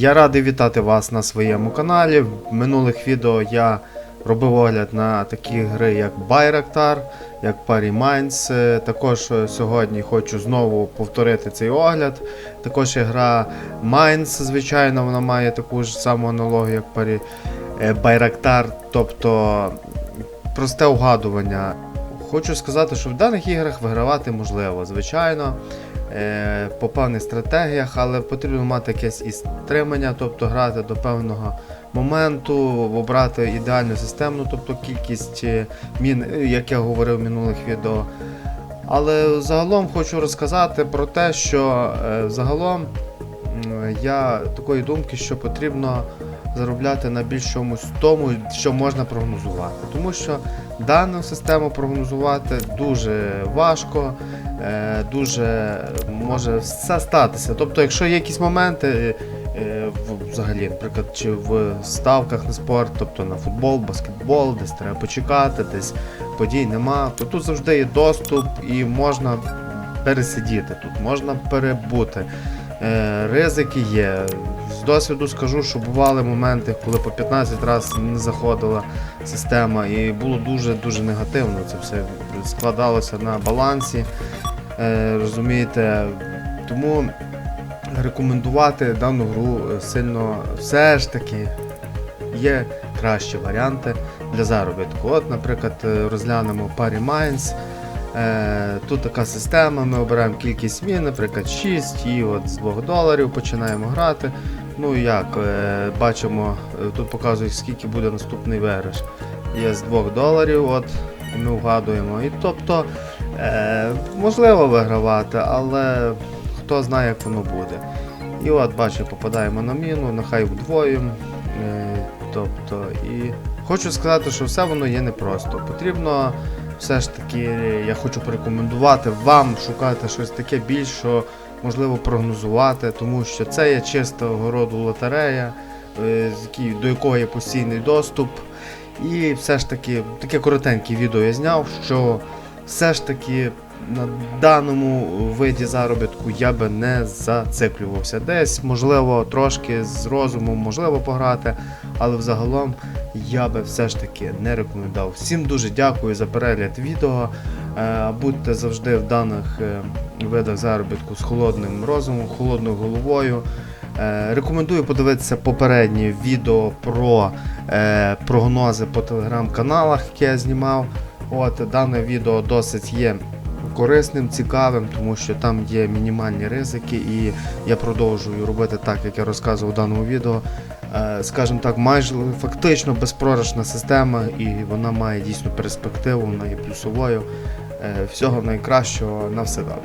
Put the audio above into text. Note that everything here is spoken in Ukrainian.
Я радий вітати вас на своєму каналі. В минулих відео я робив огляд на такі гри, як Bayraktar, як Party Mines. Е, Також е, сьогодні хочу знову повторити цей огляд. Також є гра Mines, звичайно, вона має таку ж саму аналогію, як Party е, Bayraktar, тобто просте угадування. Хочу сказати, що в даних іграх вигравати можливо, звичайно е, по певних стратегіях, але потрібно мати якесь і стримання, тобто грати до певного моменту, обрати ідеальну системну, тобто кількість е, мін, як я говорив в минулих відео. Але загалом хочу розказати про те, що е, загалом я такої думки, що потрібно заробляти на більш чомусь тому, що можна прогнозувати. Тому що дану систему прогнозувати дуже важко, е, дуже може все статися. Тобто, якщо є якісь моменти. е, Взагалі, наприклад, чи в ставках на спорт, тобто на футбол, баскетбол, десь треба почекати, десь подій нема, то тут завжди є доступ і можна пересидіти тут, можна перебути. Е, ризики є. З досвіду скажу, що бували моменти, коли по 15 разів не заходила система, і було дуже-дуже негативно. Це все складалося на балансі. Е, розумієте, тому рекомендувати дану гру е, сильно все ж таки є кращі варіанти для заробітку. От, наприклад, е, розглянемо Mines. Е, Тут така система, ми обираємо кількість мін, наприклад, 6, і от з 2 доларів починаємо грати. Ну як, е, бачимо, е, тут показують, скільки буде наступний виграш. Є з 2 доларів, от ми вгадуємо. І тобто е, можливо вигравати, але хто знає, як воно буде. І от бачимо, попадаємо на міну, нехай вдвоєм. Е, тобто, і хочу сказати, що все воно є непросто. Потрібно все ж таки, я хочу порекомендувати вам шукати щось таке більш, що можливо прогнозувати, тому що це є чистого роду лотерея, е, до якої є постійний доступ. І все ж таки, таке коротеньке відео я зняв, що все ж таки на даному виді заробітку я би не зациклювався. Десь, можливо, трошки з розумом можливо пограти, але взагалом я би все ж таки не рекомендував. Всім дуже дякую за перегляд відео. Е, Будьте завжди в даних е, видах заробітку з холодним розумом, холодною головою. Е, Рекомендую подивитися попереднє відео про е, прогнози по телеграм-каналах, яке я знімав. От дане відео досить є корисним, цікавим, тому що там є мінімальні ризики, і я продовжую робити так, як я розказував у даному відео. Е, Скажімо так, майже фактично безпрограшна система, і вона має дійсно перспективу, вона є плюсовою. Е, Всього найкращого на все добре.